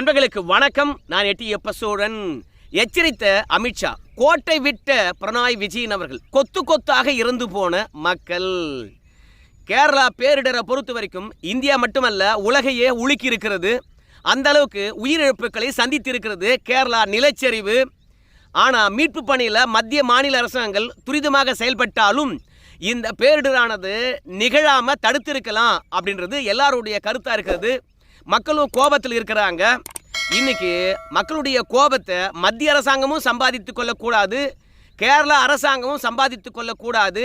நண்பர்களுக்கு வணக்கம். நான் எட்டியப்ப சோழன் எச்சரித்த அமித்ஷா கோட்டை விட்ட பிரணாய் விஜயன் அவர்கள் கொத்து கொத்தாக இறந்து போன மக்கள். கேரளா பேரிடரை பொறுத்த வரைக்கும் இந்தியா மட்டுமல்ல உலகையே உலுக்கி இருக்கிறது அந்த அளவுக்கு உயிரிழப்புகளை சந்தித்திருக்கிறது கேரளா நிலச்சரிவு. ஆனால் மீட்பு பணியில் மத்திய மாநில அரசாங்கங்கள் துரிதமாக செயல்பட்டாலும் இந்த பேரிடரானது நிகழாமல் தடுத்திருக்கலாம் அப்படின்றது எல்லாருடைய கருத்தாக இருக்கிறது. மக்களும் கோபத்தில் இருக்கிறாங்க. இன்னைக்கு மக்களுடைய கோபத்தை மத்திய அரசாங்கமும் சம்பாதித்து கொள்ளக்கூடாது. கேரளா அரசாங்கமும் சம்பாதித்து கொள்ளக்கூடாது.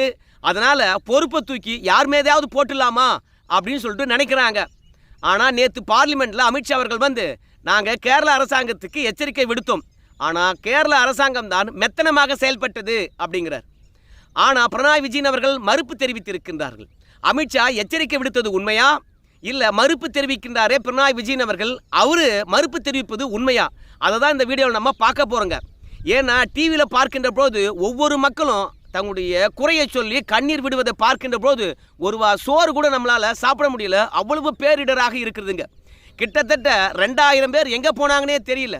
அதனால் பொறுப்பை தூக்கி யார் மீதையாவது போட்டுடலாமா? அப்படின்னு சொல்லிட்டு நினைக்கிறாங்க. ஆனால் நேற்று பார்லிமெண்ட்டில் அமித்ஷா அவர்கள் வந்து நாங்கள் கேரள அரசாங்கத்துக்கு எச்சரிக்கை விடுத்தோம். ஆனால் கேரள அரசாங்கம் தான் மெத்தனமாக செயல்பட்டது அப்படிங்கிறார். ஆனால் பிரணாய் விஜயன் அவர்கள் மறுப்பு தெரிவித்திருக்கின்றார்கள். அமித்ஷா எச்சரிக்கை விடுத்தது உண்மையா? இல்லை மறுப்பு தெரிவிக்கின்றாரே பிரணாய் விஜயன் அவர்கள். அவர் மறுப்பு தெரிவிப்பது உண்மையா? அதை தான் இந்த வீடியோவில் நம்ம பார்க்க போகிறோங்க ஏன்னா டிவியில் பார்க்கின்ற போது ஒவ்வொரு மக்களும் தங்களுடைய குறையை சொல்லி கண்ணீர் விடுவதை பார்க்கின்ற போது ஒருவா சோறு கூட நம்மளால் சாப்பிட முடியல. அவ்வளவு பேரிடராக இருக்குதுங்க. கிட்டத்தட்ட ரெண்டாயிரம் பேர் எங்கே போனாங்கன்னே தெரியல.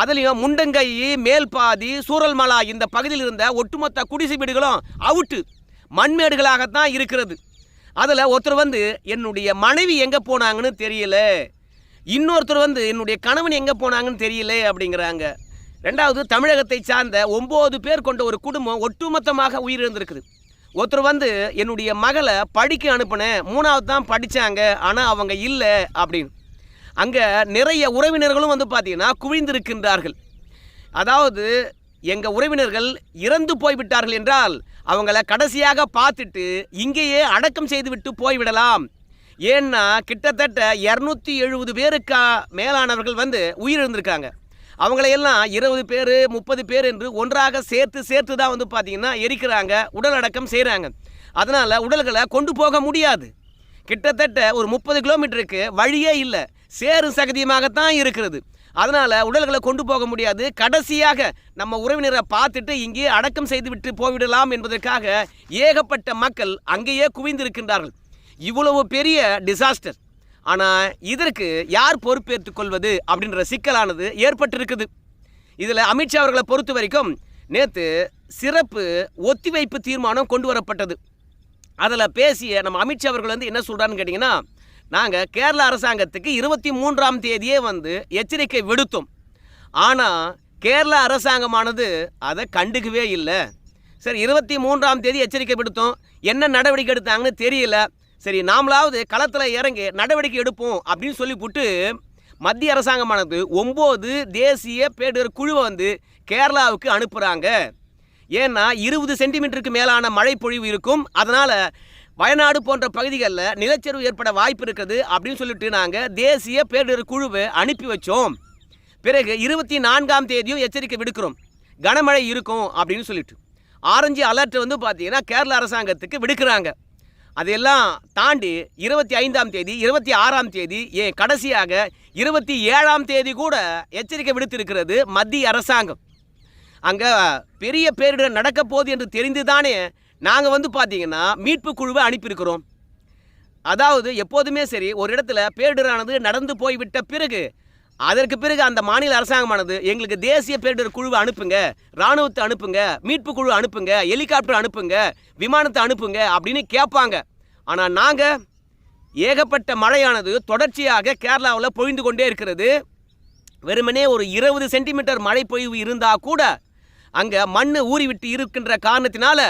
அதுலேயும் முண்டங்கை மேல்பாதி சூரல்மலா இந்த பகுதியில் இருந்த ஒட்டுமொத்த குடிசை வீடுகளும் அவுட்டு. மண்மேடுகளாகத்தான் இருக்கிறது. அதில் ஒருத்தர் வந்து என்னுடைய மனைவி எங்கே போனாங்கன்னு தெரியல. இன்னொருத்தர் வந்து என்னுடைய கணவன் எங்கே போனாங்கன்னு தெரியல அப்படிங்கிறாங்க. ரெண்டாவது தமிழகத்தை சார்ந்த ஒம்பது பேர் கொண்ட ஒரு குடும்பம் ஒட்டுமொத்தமாக உயிரிழந்திருக்குது. ஒருத்தர் வந்து என்னுடைய மகளை படிக்க அனுப்பினேன். மூணாவது தான் படித்தாங்க ஆனால் அவங்க இல்லை அப்படின்னு. அங்கே நிறைய உறவினர்களும் வந்து பார்த்தீங்கன்னா குவிந்திருக்கின்றார்கள். அதாவது எங்கள் உறவினர்கள் இறந்து போய்விட்டார்கள் என்றால் அவங்கள கடைசியாக பார்த்துட்டு இங்கேயே அடக்கம் செய்துவிட்டு போய்விடலாம். ஏன்னா கிட்டத்தட்ட இரநூத்தி எழுபது பேருக்கா மேலானவர்கள் வந்து உயிரிழந்திருக்காங்க. அவங்களையெல்லாம் இருபது பேர் முப்பது பேர் என்று ஒன்றாக சேர்த்து சேர்த்து தான் வந்து பார்த்தீங்கன்னா எரிக்கிறாங்க உடல் அடக்கம் செய்கிறாங்க அதனால் உடல்களை கொண்டு போக முடியாது. கிட்டத்தட்ட ஒரு முப்பது கிலோமீட்டருக்கு வழியே இல்லை சேரும் சகதியமாகத்தான் இருக்கிறது. அதனால் உடல்களை கொண்டு போக முடியாது. கடைசியாக நம்ம உறவினரை பார்த்துட்டு இங்கே அடக்கம் செய்துவிட்டு போய்விடலாம் என்பதற்காக ஏகப்பட்ட மக்கள் அங்கேயே குவிந்திருக்கின்றார்கள். இவ்வளவு பெரிய டிசாஸ்டர் ஆனால் இதற்கு யார் பொறுப்பேற்றுக் கொள்வது அப்படின்ற சிக்கலானது ஏற்பட்டிருக்குது. இதில் அமித்ஷா அவர்களை பொறுத்த வரைக்கும் நேற்று சிறப்பு ஒத்திவைப்பு தீர்மானம் கொண்டு வரப்பட்டது. அதில் பேசிய நம்ம அமித்ஷா அவர்கள் வந்து என்ன சொல்கிறான்னு கேட்டிங்கன்னா நாங்கள் கேரள அரசாங்கத்துக்கு இருபத்தி மூன்றாம் தேதியே வந்து எச்சரிக்கை விடுத்தோம். ஆனால் கேரள அரசாங்கமானது அதை கண்டுக்கவே இல்லை. சரி இருபத்தி மூன்றாம் தேதி எச்சரிக்கை விடுத்தோம். என்ன நடவடிக்கை எடுத்தாங்கன்னு தெரியல. சரி நாமளாவது களத்தில் இறங்கி நடவடிக்கை எடுப்போம் அப்படின்னு சொல்லிவிட்டு மத்திய அரசாங்கமானது ஒம்பது தேசிய பேரிடர் குழுவை வந்து கேரளாவுக்கு அனுப்புகிறாங்க ஏன்னா இருபது சென்டிமீட்டருக்கு மேலான மழை பொழிவு இருக்கும். அதனால் வயநாடு போன்ற பகுதிகளில் நிலச்சரிவு ஏற்பட வாய்ப்பு இருக்குது அப்படின்னு சொல்லிட்டு நாங்கள் தேசிய பேரிடர் குழுவை அனுப்பி வச்சோம். பிறகு இருபத்தி நான்காம் தேதியும் எச்சரிக்கை விடுக்கிறோம். கனமழை இருக்கும் அப்படின்னு சொல்லிட்டு. ஆரஞ்சு அலர்ட் வந்து பார்த்தீங்கன்னா கேரள அரசாங்கத்துக்கு விடுக்கிறாங்க. அதையெல்லாம் தாண்டி இருபத்தி ஐந்தாம் தேதி இருபத்தி ஆறாம் தேதி ஏன் கடைசியாக இருபத்தி ஏழாம் தேதி கூட எச்சரிக்கை விடுத்திருக்கிறது மத்திய அரசாங்கம். அங்கே பெரிய பேரிடர் நடக்க போகுது என்று தெரிந்து தானே நாங்கள் வந்து பார்த்தீங்கன்னா மீட்பு குழுவை அனுப்பியிருக்கிறோம். அதாவது எப்போதுமே சரி ஒரு இடத்துல பேரிடரானது நடந்து போய்விட்ட பிறகு அதற்கு பிறகு அந்த மாநில அரசாங்கமானது எங்களுக்கு தேசிய பேரிடர் குழுவை அனுப்புங்க இராணுவத்தை அனுப்புங்க மீட்பு குழு அனுப்புங்க ஹெலிகாப்டர் அனுப்புங்க விமானத்தை அனுப்புங்க அப்படின்னு கேட்பாங்க. ஆனால் நாங்கள் ஏகப்பட்ட மழையானது தொடர்ச்சியாக கேரளாவில் பொழிந்து கொண்டே இருக்கிறது. வெறுமனே ஒரு இருபது சென்டிமீட்டர் மழை பொழிவு இருந்தால் கூட அங்கே மண் ஊறிவிட்டு இருக்கின்ற காரணத்தினால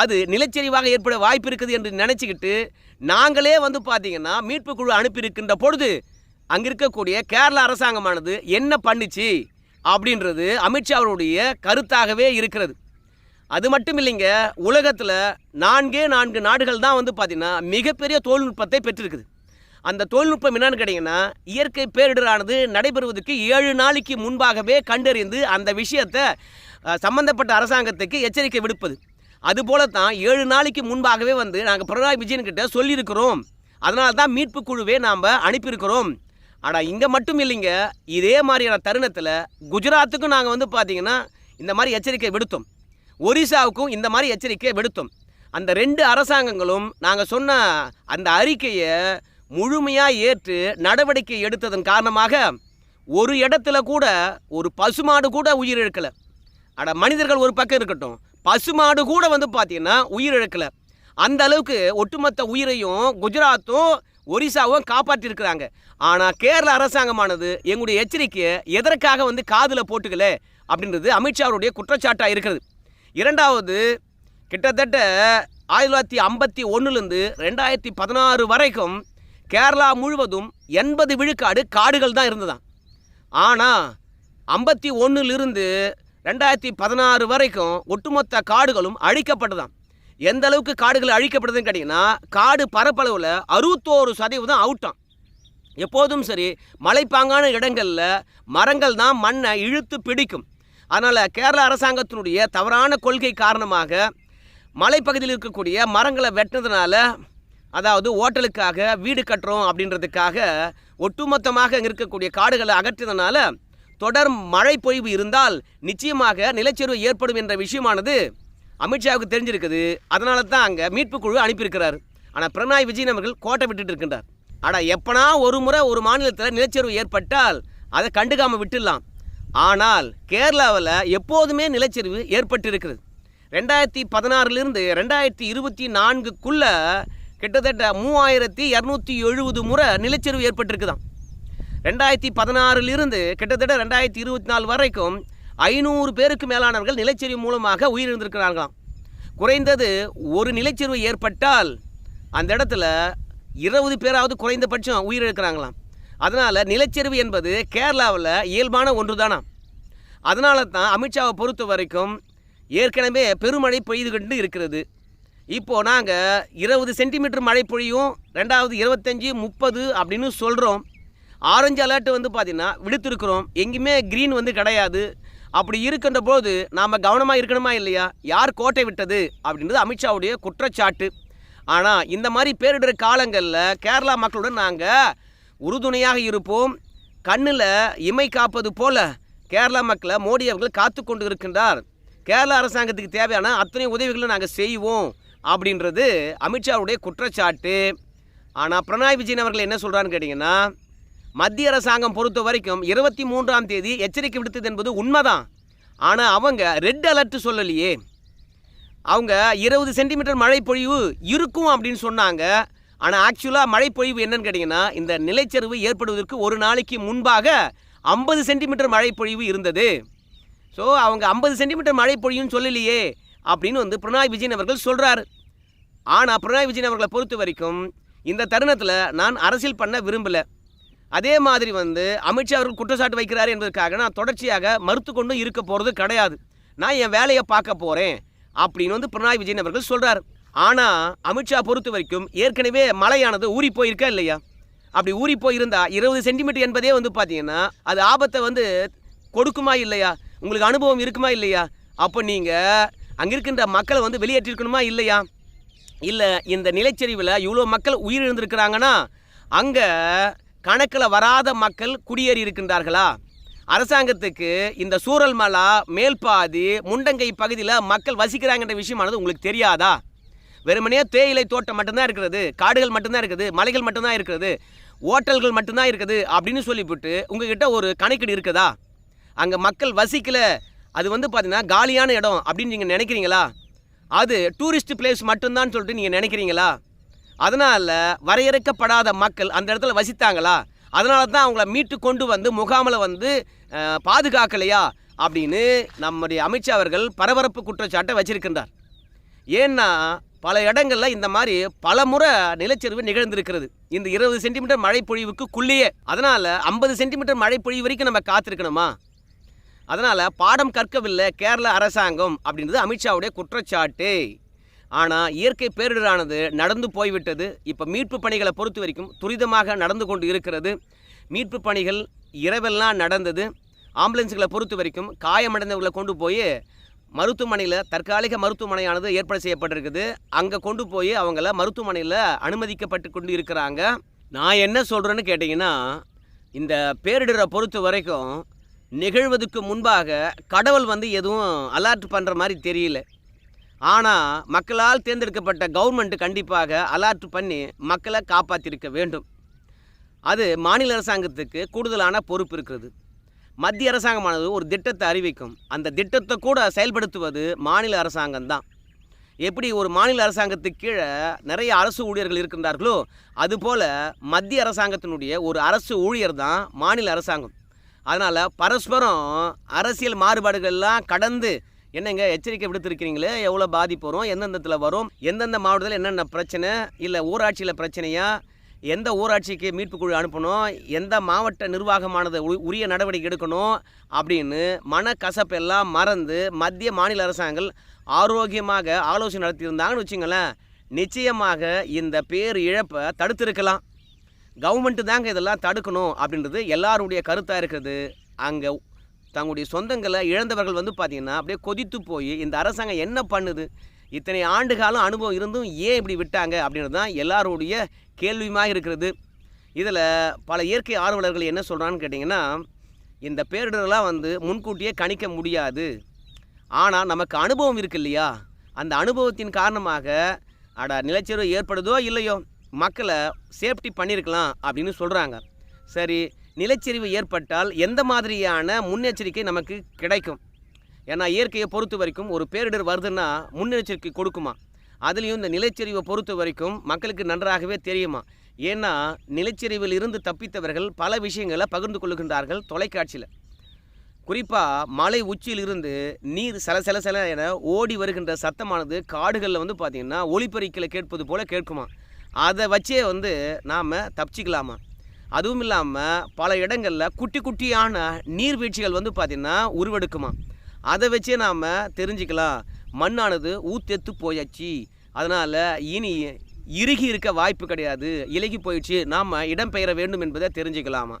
அது நிலச்சரிவாக ஏற்பட வாய்ப்பு இருக்குது என்று நினச்சிக்கிட்டு நாங்களே வந்து பார்த்தீங்கன்னா மீட்பு குழு அனுப்பியிருக்கின்ற பொழுது அங்கே இருக்கக்கூடிய கேரள அரசாங்கமானது என்ன பண்ணுச்சு அப்படின்றது அமித்ஷா அவருடைய கருத்தாகவே இருக்கிறது. அது மட்டும் இல்லைங்க உலகத்தில் நான்கே நான்கு நாடுகள் தான் வந்து பார்த்திங்கன்னா மிகப்பெரிய தொழில்நுட்பத்தை பெற்றிருக்குது. அந்த தொழில்நுட்பம் என்னன்னு கேட்டிங்கன்னா இயற்கை பேரிடரானது நடைபெறுவதற்கு ஏழு நாளைக்கு முன்பாகவே கண்டறிந்து அந்த விஷயத்தை சம்பந்தப்பட்ட அரசாங்கத்துக்கு எச்சரிக்கை விடுப்பது. அதுபோல தான் ஏழு நாளைக்கு முன்பாகவே வந்து நாங்கள் பினராயி விஜயன் கிட்ட சொல்லியிருக்கிறோம். அதனால தான் மீட்பு குழுவே நாம் அனுப்பியிருக்கிறோம். ஆனால் இங்கே மட்டும் இல்லைங்க. இதே மாதிரியான தருணத்தில் குஜராத்துக்கும் நாங்கள் வந்து பார்த்தீங்கன்னா இந்த மாதிரி எச்சரிக்கை விடுத்தோம். ஒரிசாவுக்கும் இந்த மாதிரி எச்சரிக்கை விடுத்தோம். அந்த ரெண்டு அரசாங்கங்களும் நாங்கள் சொன்ன அந்த அறிக்கையை முழுமையாக ஏற்று நடவடிக்கை எடுத்ததன் காரணமாக ஒரு இடத்துல கூட ஒரு பசுமாடு கூட உயிர் இழக்கலை. அட மனிதர்கள் ஒரு பக்கம் இருக்கட்டும். பசுமாடு கூட வந்து பார்த்தீங்கன்னா உயிரிழக்கலை. அந்த அளவுக்கு ஒட்டுமொத்த உயிரையும் குஜராத்தும் ஒரிசாவும் காப்பாற்றிருக்கிறாங்க. ஆனால் கேரள அரசாங்கமானது எங்களுடைய எச்சரிக்கையை எதற்காக வந்து காதில் போட்டுக்கல அப்படின்றது அமித்ஷாவுடைய குற்றச்சாட்டாக இருக்கிறது. இரண்டாவது கிட்டத்தட்ட ஆயிரத்தி தொள்ளாயிரத்தி ஐம்பத்தி ஒன்றுலேருந்து ரெண்டாயிரத்தி பதினாறு வரைக்கும் கேரளா முழுவதும் எண்பது விழுக்காடு காடுகள் தான் இருந்ததான் ஆனால் ஐம்பத்தி ஒன்றுலிருந்து ரெண்டாயிரத்தி பதினாறு வரைக்கும் ஒட்டுமொத்த காடுகளும் அழிக்கப்பட்டதாம். எந்த அளவுக்கு காடுகள் அழிக்கப்படுதுன்னு கேட்டிங்கன்னா காடு பரப்பளவில் அறுபத்தோரு சதவீதம் அவுட்டாம். எப்போதும் சரி மலைப்பாங்கான இடங்களில் மரங்கள் தான் மண்ணை இழுத்து பிடிக்கும். அதனால் கேரள அரசாங்கத்தினுடைய தவறான கொள்கை காரணமாக மலைப்பகுதியில் இருக்கக்கூடிய மரங்களை வெட்டினதுனால அதாவது ஓட்டலுக்காக வீடு கட்டுறோம் அப்படின்றதுக்காக ஒட்டுமொத்தமாக இருக்கக்கூடிய காடுகளை அகற்றினதுனால தொடர் மழை பொழிவு இருந்தால் நிச்சயமாக நிலச்சரிவு ஏற்படும் என்ற விஷயமானது அமித்ஷாவுக்கு தெரிஞ்சிருக்குது. அதனால தான் அங்கே மீட்பு குழு அனுப்பியிருக்கிறார். ஆனால் பிரணாய் விஜயன் அவர்கள் கோட்டை விட்டுட்டு இருக்கின்றார். ஆனால் எப்பனா ஒரு முறை ஒரு மாநிலத்தில் நிலச்சரிவு ஏற்பட்டால் அதை கண்டுக்காமல் விட்டுடலாம். ஆனால் கேரளாவில் எப்போதுமே நிலச்சரிவு ஏற்பட்டிருக்கிறது. ரெண்டாயிரத்தி பதினாறுலேருந்து ரெண்டாயிரத்தி இருபத்தி நான்குக்குள்ளே கிட்டத்தட்ட மூவாயிரத்தி இரநூத்தி எழுபது முறை நிலச்சரிவு ஏற்பட்டிருக்குதான் ரெண்டாயிரத்தி பதினாறிலிருந்து கிட்டத்தட்ட ரெண்டாயிரத்தி இருபத்தி நாலு வரைக்கும் ஐநூறு பேருக்கு மேலானவர்கள் நிலச்சரிவு மூலமாக உயிரிழந்திருக்கிறார்களாம். குறைந்தது ஒரு நிலச்சரிவு ஏற்பட்டால் அந்த இடத்துல இருபது பேராவது குறைந்தபட்சம் உயிரிழக்கிறாங்களாம். அதனால் நிலச்சரிவு என்பது கேரளாவில் இயல்பான ஒன்று தானா அதனால தான் அமித்ஷாவை பொறுத்த வரைக்கும் ஏற்கனவே பெருமழை பெய்து கொண்டு இருக்கிறது. இப்போது நாங்கள் இருபது சென்டிமீட்டர் மழை பொழியும் ரெண்டாவது இருபத்தஞ்சி முப்பது அப்படின்னு சொல்கிறோம் ஆரஞ்சு அலர்ட் வந்து பார்த்திங்கன்னா விடுத்திருக்கிறோம். எங்கேயுமே க்ரீன் வந்து கிடையாது. அப்படி இருக்கின்ற போது நாம் கவனமாக இருக்கணுமா இல்லையா? யார் கோட்டை விட்டது? அப்படின்றது அமித்ஷாவுடைய குற்றச்சாட்டு. ஆனால் இந்த மாதிரி பேரிடர் காலங்களில் கேரளா மக்களுடன் நாங்கள் உறுதுணையாக இருப்போம். கண்ணில் இமை காப்பது போல கேரளா மக்களை மோடி அவர்கள் காத்து கொண்டு இருக்கின்றார். கேரளா அரசாங்கத்துக்கு தேவையான அத்தனை உதவிகளும் நாங்கள் செய்வோம் அப்படின்றது அமித்ஷாவுடைய குற்றச்சாட்டு. ஆனால் பிரணாய் விஜயன் அவர்கள் என்ன சொல்கிறான்னு கேட்டிங்கன்னா மத்திய அரசாங்கம் பொறுத்த வரைக்கும் இருபத்தி மூன்றாம் தேதி எச்சரிக்கை விடுத்தது என்பது உண்மைதான். ஆனால் அவங்க ரெட் அலர்ட் சொல்லலையே. அவங்க இருபது சென்டிமீட்டர் மழை பொழிவு இருக்கும் அப்படின்னு சொன்னாங்க. ஆனால் ஆக்சுவலாக மழை பொழிவு என்னன்னு கேட்டிங்கன்னா இந்த நிலச்சரிவு ஏற்படுவதற்கு ஒரு நாளைக்கு முன்பாக ஐம்பது சென்டிமீட்டர் மழை பொழிவு இருந்தது. ஸோ அவங்க ஐம்பது சென்டிமீட்டர் மழை பொழியும்னு சொல்லலையே அப்படின்னு வந்து பிரணாய் விஜயன் அவர்கள் சொல்கிறாரு ஆனால் பிரணாய் விஜயன் அவர்களை பொறுத்த வரைக்கும் இந்த தருணத்தில் நான் அரசியல் பண்ண விரும்பலை. அதே மாதிரி வந்து அமித்ஷா அவர்கள் குற்றச்சாட்டு வைக்கிறார் என்பதற்காக நான் தொடர்ச்சியாக மறுத்து கொண்டும் இருக்க போகிறது கிடையாது. நான் என் வேலையை பார்க்க போகிறேன் அப்படின்னு வந்து பிரணாய் விஜயன் அவர்கள் சொல்கிறார் ஆனால் அமித்ஷா பொறுத்த வரைக்கும் ஏற்கனவே மழையானது ஊறி போயிருக்கா இல்லையா? அப்படி ஊறி போயிருந்தா இருபது சென்டிமீட்டர் என்பதே வந்து பார்த்தீங்கன்னா அது ஆபத்தை வந்து கொடுக்குமா இல்லையா? உங்களுக்கு அனுபவம் இருக்குமா இல்லையா? அப்போ நீங்கள் அங்கே இருக்கின்ற மக்களை வந்து வெளியேற்றிருக்கணுமா இல்லையா? இல்லை இந்த நிலச்சரிவில் இவ்வளோ மக்கள் உயிரிழந்திருக்கிறாங்கன்னா அங்கே கணக்கில் வராத மக்கள் குடியேறி இருக்கின்றார்களா? அரசாங்கத்துக்கு இந்த சூரல் மலா மேல்பாதி முண்டங்கை பகுதியில் மக்கள் வசிக்கிறாங்கன்ற விஷயமானது உங்களுக்கு தெரியாதா? வெறுமனே தேயிலை தோட்டம் மட்டும்தான் இருக்கிறது காடுகள் மட்டும்தான் இருக்குது மலைகள் மட்டும்தான் இருக்கிறது ஓட்டல்கள் மட்டும்தான் இருக்குது அப்படின்னு சொல்லிவிட்டு உங்ககிட்ட ஒரு கணக்கீடு இருக்குதா? அங்கே மக்கள் வசிக்கல அது வந்து பார்த்தீங்கன்னா காலியான இடம் அப்படின்னு நீங்கள் நினைக்கிறீங்களா? அது டூரிஸ்ட் பிளேஸ் மட்டும்தான் சொல்லிட்டு நீங்கள் நினைக்கிறீங்களா? அதனால் வரையறுக்கப்படாத மக்கள் அந்த இடத்துல வசித்தாங்களா? அதனால தான் அவங்கள மீட்டு கொண்டு வந்து முகாமில் வந்து பாதுகாக்கலையா? அப்படின்னு நம்முடைய அமித்ஷா அவர்கள் பரபரப்பு குற்றச்சாட்டை வச்சிருக்கின்றார். ஏன்னா பல இடங்களில் இந்த மாதிரி பல முறை நிலச்சரிவு நிகழ்ந்திருக்கிறது. இந்த இருபது சென்டிமீட்டர் மழை பொழிவுக்குள்ளேயே அதனால் ஐம்பது சென்டிமீட்டர் மழை பொழிவு வரைக்கும் நம்ம காத்திருக்கணுமா? அதனால் பாடம் கற்கவில்லை கேரள அரசாங்கம் அப்படின்றது அமித்ஷாவுடைய குற்றச்சாட்டு. ஆனால் இயற்கை பேரிடரானது நடந்து போய்விட்டது. இப்போ மீட்பு பணிகளை பொறுத்த வரைக்கும் துரிதமாக நடந்து கொண்டு இருக்கிறது. மீட்பு பணிகள் இரவெல்லாம் நடந்தது. ஆம்புலன்ஸுகளை பொறுத்த வரைக்கும் காயமடைந்தவர்களை கொண்டு போய் மருத்துவமனையில் தற்காலிக மருத்துவமனையானது ஏற்பாடு செய்யப்பட்டிருக்குது. அங்கே கொண்டு போய் அவங்கள மருத்துவமனையில் அனுமதிக்கப்பட்டு கொண்டு இருக்கிறாங்க. நான் என்ன சொல்கிறேன்னு கேட்டிங்கன்னா இந்த பேரிடரை பொறுத்த வரைக்கும் நிகழ்வதற்கு முன்பாக கடவுள் வந்து எதுவும் அலர்ட் பண்ணுற மாதிரி தெரியல. ஆனால் மக்களால் தேர்ந்தெடுக்கப்பட்ட கவர்மெண்ட் கண்டிப்பாக அலர்ட் பண்ணி மக்களை காப்பாற்றிருக்க வேண்டும். அது மாநில அரசாங்கத்துக்கு கூடுதலான பொறுப்பு இருக்கிறது. மத்திய அரசாங்கமானது ஒரு திட்டத்தை அறிவிக்கும். அந்த திட்டத்தை கூட செயல்படுத்துவது மாநில அரசாங்கம்தான் எப்படி ஒரு மாநில அரசாங்கத்துக்கு கீழே நிறைய அரசு ஊழியர்கள் இருக்கின்றார்களோ அதுபோல் மத்திய அரசாங்கத்தினுடைய ஒரு அரசு ஊழியர் தான் மாநில அரசாங்கம். அதனால் பரஸ்பரம் அரசியல் மாறுபாடுகள்லாம் கடந்து என்னங்க எச்சரிக்கை விடுத்திருக்கிறீங்களே? எவ்வளோ பாதிப்பு வரும்? எந்தெந்தத்தில் வரும்? எந்தெந்த மாவட்டத்தில் என்னென்ன பிரச்சனை? இல்லை ஊராட்சியில் பிரச்சனையா? எந்த ஊராட்சிக்கு மீட்பு குழு அனுப்பணும்? எந்த மாவட்ட நிர்வாகமானது உ- உரிய நடவடிக்கை எடுக்கணும்? அப்படின்னு மனக்கசப்பெல்லாம் மறந்து மத்திய மாநில அரசாங்கங்கள் ஆரோக்கியமாக ஆலோசனை நடத்தியிருந்தாங்கன்னு வச்சுங்களேன் நிச்சயமாக இந்த பேர் இழப்பை தடுத்திருக்கலாம். கவர்மெண்ட்டு தாங்க இதெல்லாம் தடுக்கணும் அப்படின்றது எல்லாருடைய கருத்தாக இருக்குது. அங்கே தங்களுடைய சொந்தங்களை இழந்தவர்கள் வந்து பார்த்திங்கன்னா அப்படியே கொதித்து போய் இந்த அரசாங்கம் என்ன பண்ணுது? இத்தனை ஆண்டு காலம் அனுபவம் இருந்தும் ஏன் இப்படி விட்டாங்க அப்படின்றது தான் எல்லாருடைய கேள்வியுமாக இருக்கிறது. இதில் பல இயற்கை ஆர்வலர்கள் என்ன சொல்கிறான்னு கேட்டிங்கன்னா இந்த பேரிடரெல்லாம் வந்து முன்கூட்டியே கணிக்க முடியாது. ஆனால் நமக்கு அனுபவம் இருக்கு இல்லையா? அந்த அனுபவத்தின் காரணமாக அட நிலச்சரிவு ஏற்படுதோ இல்லையோ மக்களை சேஃப்டி பண்ணியிருக்கலாம் அப்படின்னு சொல்கிறாங்க சரி நிலச்சரிவு ஏற்பட்டால் எந்த மாதிரியான முன்னெச்சரிக்கை நமக்கு கிடைக்கும்? ஏன்னா இயற்கையை பொறுத்த வரைக்கும் ஒரு பேரிடர் வருதுன்னா முன்னெச்சரிக்கை கொடுக்குமா? அதுலேயும் இந்த நிலச்சரிவை பொறுத்த வரைக்கும் மக்களுக்கு நன்றாகவே தெரியுமா? ஏன்னா நிலச்சரிவில் இருந்து தப்பித்தவர்கள் பல விஷயங்களை பகிர்ந்து கொள்கின்றார்கள் தொலைக்காட்சியில். குறிப்பாக மலை உச்சியிலிருந்து நீர் சில சில சல என ஓடி வருகின்ற சத்தமானது காடுகளில் வந்து பார்த்திங்கன்னா ஒளிப்பெருக்கில் கேட்பது போல் கேட்குமா? அதை வச்சே வந்து நாம் தப்பிச்சிக்கலாமா? அதுவும் இல்லாமல் பல இடங்களில் குட்டி குட்டியான நீர்வீழ்ச்சிகள் வந்து பார்த்திங்கன்னா உருவெடுக்குமா? அதை வச்சே நாம் தெரிஞ்சுக்கலாம். மண்ணானது ஊத்தெத்து போயாச்சு. அதனால் இனி இறுகி இருக்க வாய்ப்பு கிடையாது. இலகி போயிடுச்சு. நாம் இடம்பெயர வேண்டும் என்பதை தெரிஞ்சுக்கலாமா?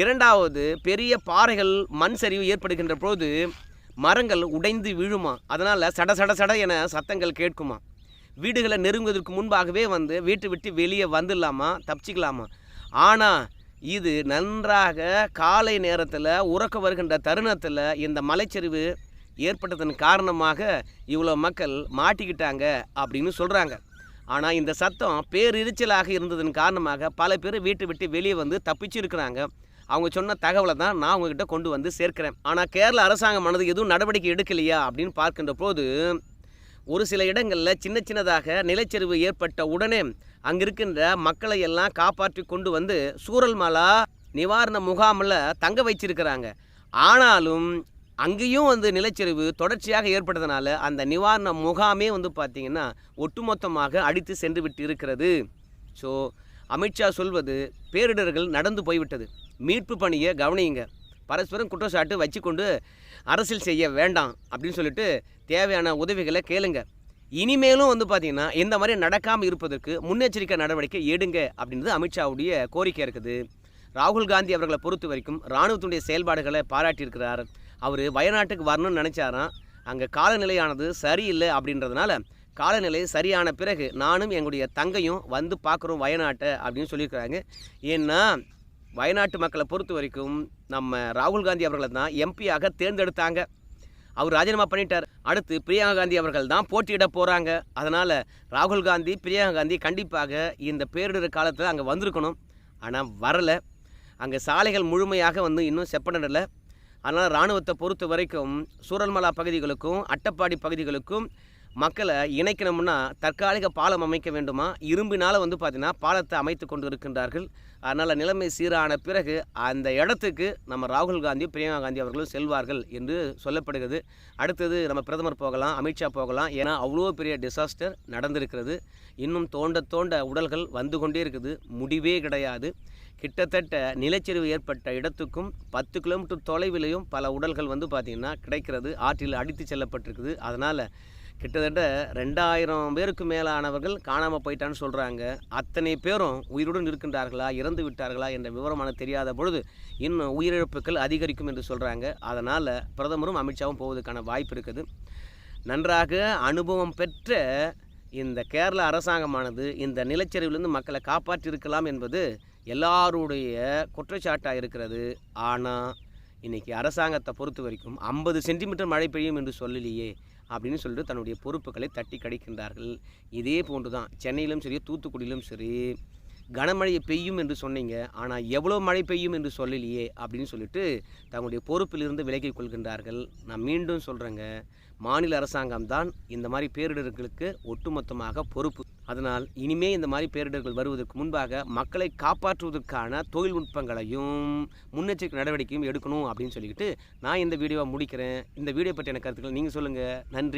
இரண்டாவது பெரிய பாறைகள் மண் சரிவு ஏற்படுகின்ற பொழுது மரங்கள் உடைந்து விழுமா? அதனால் சட சட சட என சத்தங்கள் கேட்குமா? வீடுகளை நெருங்குவதற்கு முன்பாகவே வந்து வீட்டை விட்டு வெளியே வந்துடலாமா? தப்பிச்சிக்கலாமா? ஆனால் இது நன்றாக காலை நேரத்தில் உறக்க வருகின்ற தருணத்தில் இந்த மலைச்சரிவு ஏற்பட்டதன் காரணமாக இவ்வளோ மக்கள் மாட்டிக்கிட்டாங்க அப்படின்னு சொல்கிறாங்க ஆனால் இந்த சத்தம் பேரிரைச்சலாக இருந்ததன் காரணமாக பல பேர் வீட்டை விட்டு வெளியே வந்து தப்பிச்சு இருக்கிறாங்க அவங்க சொன்ன தகவலை தான் நான் உங்ககிட்ட கொண்டு வந்து சேர்க்கிறேன். ஆனால் கேரள அரசாங்கமானது எதுவும் நடவடிக்கை எடுக்கலையா அப்படின்னு பார்க்கின்ற போது ஒரு சில இடங்களில் சின்ன சின்னதாக நிலச்சரிவு ஏற்பட்ட உடனே அங்கே இருக்கின்ற மக்களை எல்லாம் காப்பாற்றி கொண்டு வந்து சூரல்மலா நிவாரண முகாமில் தங்க வச்சிருக்கிறாங்க. ஆனாலும் அங்கேயும் வந்து நிலச்சரிவு தொடர்ச்சியாக ஏற்பட்டதுனால அந்த நிவாரண முகாமே வந்து பார்த்திங்கன்னா ஒட்டுமொத்தமாக அடித்து சென்று விட்டு இருக்கிறது ஸோ அமித்ஷா சொல்வது பேரிடர்கள் நடந்து போய்விட்டது. மீட்பு பணியை கவனியுங்க. பரஸ்பரம் குற்றச்சாட்டு வச்சுக்கொண்டு அரசியல் செய்ய வேண்டாம் அப்படின்னு சொல்லிட்டு தேவையான உதவிகளை கேளுங்கள் இனிமேலும் வந்து பார்த்தீங்கன்னா இந்த மாதிரி நடக்காமல் இருப்பதற்கு முன்னெச்சரிக்கை நடவடிக்கை எடுங்க அப்படின்றது அமித்ஷாவுடைய கோரிக்கை இருக்குது. ராகுல் காந்தி அவர்களை பொறுத்த வரைக்கும் இராணுவத்தினுடைய செயல்பாடுகளை பாராட்டியிருக்கிறார். அவர் வயநாட்டுக்கு வரணும்னு நினச்சாராம் அங்கே காலநிலையானது சரியில்லை அப்படின்றதுனால காலநிலை சரியான பிறகு நானும் எங்களுடைய தங்கையும் வந்து பார்க்குறோம் வயநாட்டை அப்படின்னு சொல்லியிருக்கிறாங்க. ஏன்னா வயநாட்டு மக்களை பொறுத்த வரைக்கும் நம்ம ராகுல் காந்தி அவர்களை தான் எம்பியாக தேர்ந்தெடுத்தாங்க. அவர் ராஜினாமா பண்ணிட்டார். அடுத்து பிரியங்கா காந்தி அவர்கள் தான் போட்டியிட போகிறாங்க அதனால் ராகுல் காந்தி பிரியங்கா காந்தி கண்டிப்பாக இந்த பேரிடர் காலத்தில் அங்கே வந்திருக்கணும். ஆனால் வரலை. அங்கே சாலைகள் முழுமையாக வந்து இன்னும் செப்பனிடலை. அதனால் இராணுவத்தை பொறுத்த வரைக்கும் சூரல்மலா பகுதிகளுக்கும் அட்டப்பாடி பகுதிகளுக்கும் மக்களை இணைக்கணும்னா தற்காலிக பாலம் அமைக்க வேண்டுமா? இரும்பினால் வந்து பார்த்திங்கன்னா பாலத்தை அமைத்து கொண்டு இருக்கின்றார்கள் அதனால் நிலைமை சீரான பிறகு அந்த இடத்துக்கு நம்ம ராகுல் காந்தி பிரியங்கா காந்தி அவர்களும் செல்வார்கள் என்று சொல்லப்படுகிறது. அடுத்தது நம்ம பிரதமர் போகலாம் அமித்ஷா போகலாம். ஏன்னா அவ்வளோ பெரிய டிசாஸ்டர் நடந்திருக்கிறது. இன்னும் தோண்ட தோண்ட உடல்கள் வந்து கொண்டே இருக்குது. முடிவே கிடையாது. கிட்டத்தட்ட நிலச்சரிவு ஏற்பட்ட இடத்துக்கும் பத்து கிலோமீட்டர் தொலைவிலையும் பல உடல்கள் வந்து பார்த்திங்கன்னா கிடைக்கிறது. ஆற்றில் அடித்து செல்லப்பட்டிருக்குது. அதனால் கிட்டத்தட்ட ரெண்டாயிரம் பேருக்கு மேலானவர்கள் காணாமல் போயிட்டான்னு சொல்கிறாங்க அத்தனை பேரும் உயிருடன் இருக்கின்றார்களா இறந்து விட்டார்களா என்ற விவரமான தெரியாத பொழுது இன்னும் உயிரிழப்புகள் அதிகரிக்கும் என்று சொல்கிறாங்க அதனால் பிரதமரும் அமித்ஷாவும் போவதற்கான வாய்ப்பு இருக்குது. நன்றாக அனுபவம் பெற்ற இந்த கேரள அரசாங்கமானது இந்த நிலச்சரிவிலிருந்து மக்களை காப்பாற்றியிருக்கலாம் என்பது எல்லாருடைய குற்றச்சாட்டாக இருக்கிறது. ஆனால் இன்னைக்கு அரசாங்கத்தை பொறுத்த வரைக்கும் ஐம்பது சென்டிமீட்டர் மழை பெய்யும் என்று சொல்லலையே. அப்படின்னு சொல்லிட்டு தன்னுடைய பொறுப்புகளை தட்டி கடிக்கின்றார்கள். இதே போன்று தான் சென்னையிலும் சரி தூத்துக்குடியிலும் சரி கனமழை பெய்யும் என்று சொன்னீங்க ஆனால் எவ்வளோ மழை பெய்யும் என்று சொல்லலையே அப்படின்னு சொல்லிட்டு தங்களுடைய பொறுப்பிலிருந்து விலகிக் கொள்கின்றார்கள். நான் மீண்டும் சொல்கிறேங்க மாநில அரசாங்கம் தான் இந்த மாதிரி பேரிடர்களுக்கு ஒட்டுமொத்தமாக பொறுப்பு. அதனால் இனிமே இந்த மாதிரி பேரிடர்கள் வருவதற்கு முன்பாக மக்களை காப்பாற்றுவதற்கான தொழில்நுட்பங்களையும் முன்னெச்சரிக்கை நடவடிக்கையும் எடுக்கணும் அப்படின்னு சொல்லிக்கிட்டு நான் இந்த வீடியோவை முடிக்கிறேன். இந்த வீடியோ பற்றின கருத்துக்கள் நீங்கள் சொல்லுங்கள் நன்றி.